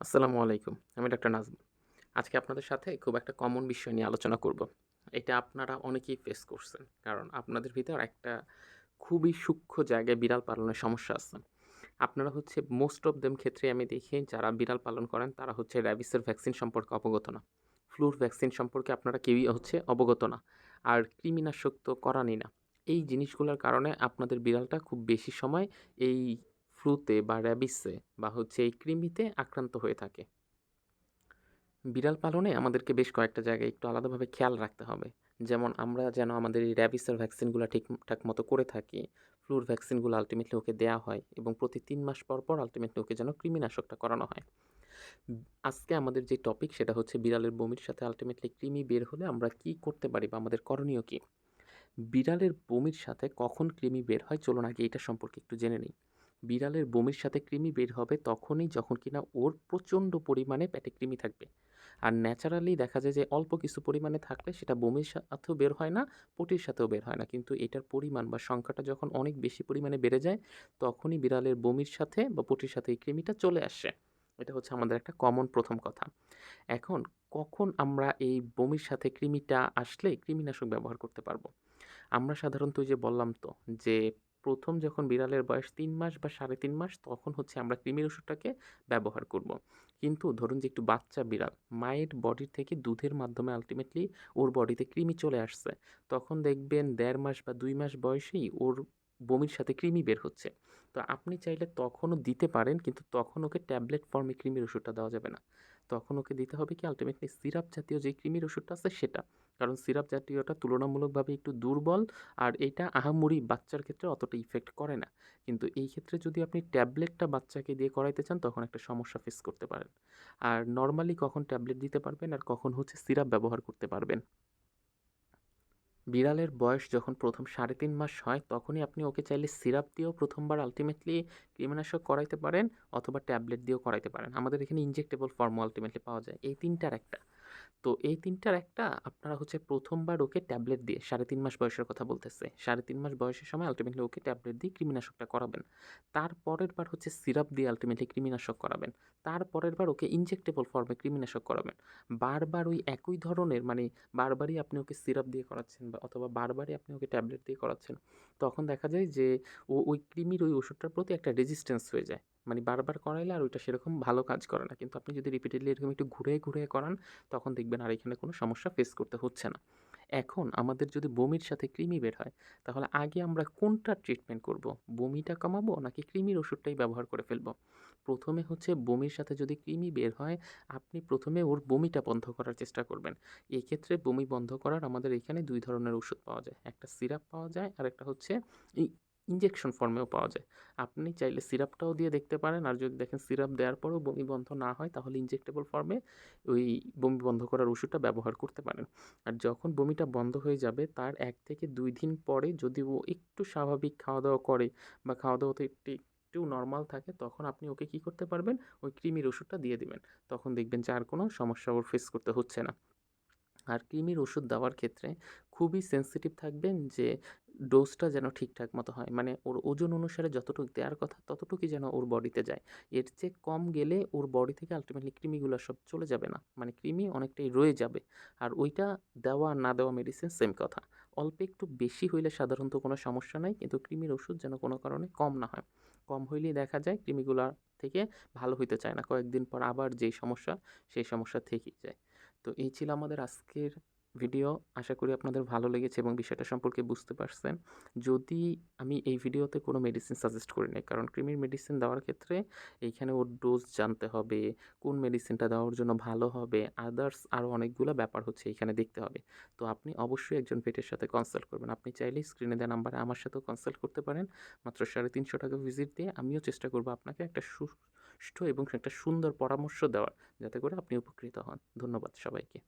আসসালামু আলাইকুম। আমি ডাক্তার নাজমুল। আজকে আপনাদের সাথে খুব একটা কমন বিষয় নিয়ে আলোচনা করব। এটা আপনারা অনেকেই ফেস করছেন। কারণ আপনাদের ভিতর একটা খুবই সূক্ষ্ম জায়গায় বিড়াল পালনের সমস্যা আছে। আপনারা হচ্ছে মোস্ট অফ দেম ক্ষেত্রে আমি দেখি, যারা বিড়াল পালন করেন, তারা হচ্ছে র‍্যাবিসের ভ্যাকসিন সম্পর্কে অবগত না। ফ্লুর ভ্যাকসিন সম্পর্কে আপনারা কেউই হচ্ছে অবগত না। আর কৃমিনাশক তো করানই না। এই জিনিসগুলোর কারণে আপনাদের বিড়ালটা খুব বেশি সময় এই ফ্লুতে বা র‍্যাবিসে বা হচ্ছে এই কৃমিতে আক্রান্ত হয়ে থাকে। বিড়াল পালনে আমাদেরকে বেশ কয়েকটা জায়গায় একটু আলাদাভাবে খেয়াল রাখতে হবে। যেমন আমরা যেন আমাদের এই র‍্যাবিসের ভ্যাকসিনগুলা ঠিকঠাক মতো করে থাকি। ফ্লুর ভ্যাকসিনগুলো আল্টিমেটলি ওকে দেওয়া হয় এবং প্রতি তিন মাস পর, পর আল্টিমেটলি ওকে যেন কৃমিনাশকটা করানো হয়। আজকে আমাদের যে টপিক সেটা হচ্ছে বিড়ালের বমির সাথে আল্টিমেটলি কৃমি বের হলে আমরা কি করতে পারি বা আমাদের করণীয় কি? বিড়ালের বমির সাথে কখন কৃমি বের হয় চলুন আগে এটা সম্পর্কে একটু জেনে নেই। বিড়ালের বমির সাথে কৃমি বের হবে তখনই যখন কিনা ওর প্রচণ্ড পরিমাণে পেটে কৃমি থাকবে। আর ন্যাচারালি দেখা যায় যে অল্প কিছু পরিমাণে থাকলে সেটা বমির সাথেও বের হয় না, পটির সাথেও বের হয় না। কিন্তু এটার পরিমাণ বা সংখ্যাটা যখন অনেক বেশি পরিমাণে বেড়ে যায় তখনই বিড়ালের বমির সাথে বা পটির সাথে এই কৃমিটা চলে আসে। এটা হচ্ছে আমাদের একটা কমন প্রথম কথা। এখন কখন আমরা এই বমির সাথে কৃমিটা আসলে কৃমিনাশক ব্যবহার করতে পারব? আমরা সাধারণত যে বললাম তো যে ১ম যখন বিড়ালের বয়স তিন মাস বা ৩.৫ মাস তখন হচ্ছে আমরা কৃমির ওষুধটাকে ব্যবহার করব। কিন্তু ধরুন যে একটু বাচ্চা বিড়াল, মায়ের বডি থেকে দুধের মাধ্যমে আলটিমেটলি ওর বডিতে কৃমি চলে আসছে। তখন দেখবেন দেড় মাস বা দুই মাস বয়সেই ওর বমির সাথে কৃমি বের হচ্ছে। তো আপনি চাইলে তখনও দিতে পারেন কিন্তু তখন ওকে ট্যাবলেট ফর্মে কৃমির ওষুধটা দেওয়া যাবে না। তখন ওকে দিতে হবে কি আলটিমেটলি সিরাপ জাতীয় যে কৃমির ওষুধটা আছে সেটা। কারণ সিরাপ জাতীয়টা তুলনামূলকভাবে একটু দুর্বল আর এটা আহামরি বাচ্চার ক্ষেত্রে অতটা ইফেক্ট করে না। কিন্তু এই ক্ষেত্রে যদি আপনি ট্যাবলেটটা বাচ্চাকে দিয়ে করাইতে চান, তখন একটা সমস্যা ফেস করতে পারেন। আর নর্মালি কখন ট্যাবলেট দিতে পারবেন আর কখন হচ্ছে সিরাপ ব্যবহার করতে পারবেন? বিড়ালের বয়স যখন ১ম ৩.৫ মাস হয়, তখনই আপনি ওকে চাইলে সিরাপ দিয়েও ১ম বার আল্টিমেটলি কৃমিনাশক করাইতে পারেন অথবা ট্যাবলেট দিয়েও করাইতে পারেন। আমাদের এখানে ইনজেক্টেবল ফর্ম আলটিমেটলি পাওয়া যায়। এই তিনটার একটা। তো এই তিনটার একটা আপনারা হচ্ছে প্রথমবার ওকে ট্যাবলেট দিয়ে ৩.৫ মাস বয়সের কথা বলতেছে সাড়ে তিন মাস বয়সের সময় আল্টিমেটলি ওকে ট্যাবলেট দিয়ে কৃমিনাশকটা করাবেন। তার পরের বার হচ্ছে সিরাপ দিয়ে আল্টিমেটলি কৃমিনাশক করাবেন। তার পরের বার ওকে ইনজেক্টেবল ফর্মে কৃমিনাশক করাবেন। বারবার ওই একই ধরনের মানে বারবারই আপনি ওকে সিরাপ দিয়ে করাচ্ছেন বা অথবা বারবারই আপনি ওকে ট্যাবলেট দিয়ে করাচ্ছেন। তখন দেখা যায় যে ও ওই কৃমির ওই ওষুধটার প্রতি একটা রেজিস্ট্যান্স হয়ে যায়। মানে বারবার করাইলে আর ওইটা সেরকম ভালো কাজ করে না। কিন্তু আপনি যদি রিপিটেডলি এরকম একটু ঘুরিয়ে, ঘুরিয়ে করান তখন দেখবেন আর এখানে কোনো সমস্যা ফেস করতে হচ্ছে না। এখন আমাদের যদি বমির সাথে কৃমি বের হয় তাহলে আগে আমরা কোনটা ট্রিটমেন্ট করব? বমিটা কমাবো নাকি কৃমির ওষুধটাই ব্যবহার করে ফেলব? প্রথমে হচ্ছে বমির সাথে যদি কৃমি বের হয় আপনি প্রথমে ওর বমিটা বন্ধ করার চেষ্টা করবেন। এক্ষেত্রে বমি বন্ধ করার আমাদের এখানে দুই ধরনের ওষুধ পাওয়া যায়। একটা সিরাপ পাওয়া যায় আর একটা হচ্ছে ই ইনজেকশন ফর্মেও পাওয়া যায়। আপনি চাইলে সিরাপটাও দিয়ে দেখতে পারেন আর যদি দেখেন সিরাপ দেওয়ার পরেও বমি বন্ধ না হয়, তাহলে ইনজেক্টেবল ফর্মে ওই বমি বন্ধ করার ওষুধটা ব্যবহার করতে পারেন। আর যখন বমিটা বন্ধ হয়ে যাবে, তার এক থেকে দুই দিন পরে যদি ও একটু স্বাভাবিক খাওয়া-দাওয়া করে বা খাওয়া-দাওয়াতে একটি, একটু নর্মাল থাকে, তখন আপনি ওকে কি করতে পারবেন? ওই কৃমির ওষুধটা দিয়ে দিবেন। তখন দেখবেন যে আর কোনো সমস্যা ওর ফেস করতে হচ্ছে না। আর কৃমির ওষুধ দেওয়ার ক্ষেত্রে খুবই সেনসিটিভ থাকবেন যে ডোজটা যেন ঠিকঠাক মতো হয়। মানে ওর ওজন অনুসারে যতটুকু দেওয়ার কথা, ততটুকুই যেন ওর বডিতে যায়। এর চেয়ে কম গেলে ওর বডি থেকে আল্টিমেটলি কৃমিগুলা সব চলে যাবে না। মানে কৃমি অনেকটাই রয়ে যাবে। আর ওইটা দেওয়া, না দেওয়া মেডিসিন সেম কথা। অল্প একটু বেশি হইলে সাধারণত কোনো সমস্যা নাই। কিন্তু কৃমির ওষুধ যেন কোনো কারণে কম না হয়। কম হইলেই দেখা যায় কৃমিগুলা থেকে ভালো হইতে চায় না। কয়েকদিন পর আবার যেই সমস্যা, সেই সমস্যা থেকেই যায়। তো এই ছিল আমাদের আজকের ভিডিও। আশা করি আপনাদের ভালো লেগেছে এবং বিষয়টা সম্পর্কে বুঝতে পারছেন। যদি আমি এই ভিডিওতে কোনো মেডিসিন সাজেস্ট করি নাই। কারণ ক্রিমির মেডিসিন দেওয়ার ক্ষেত্রে এইখানে ওর ডোজ জানতে হবে, কোন মেডিসিনটা দেওয়ার জন্য ভালো হবে, আদার্স আরও অনেকগুলো ব্যাপার হচ্ছে এইখানে দেখতে হবে। তো আপনি অবশ্যই একজন ভেটের সাথে কনসাল্ট করবেন। আপনি চাইলেই স্ক্রিনে দেওয়া নাম্বারে আমার সাথেও কনসাল্ট করতে পারেন। মাত্র ৳৩৫০ টাকা ভিজিট দিয়ে আমিও চেষ্টা করব আপনাকে একটা সুষ্ঠু এবং একটা সুন্দর পরামর্শ দেওয়ার যাতে করে আপনি উপকৃত হন। ধন্যবাদ সবাইকে।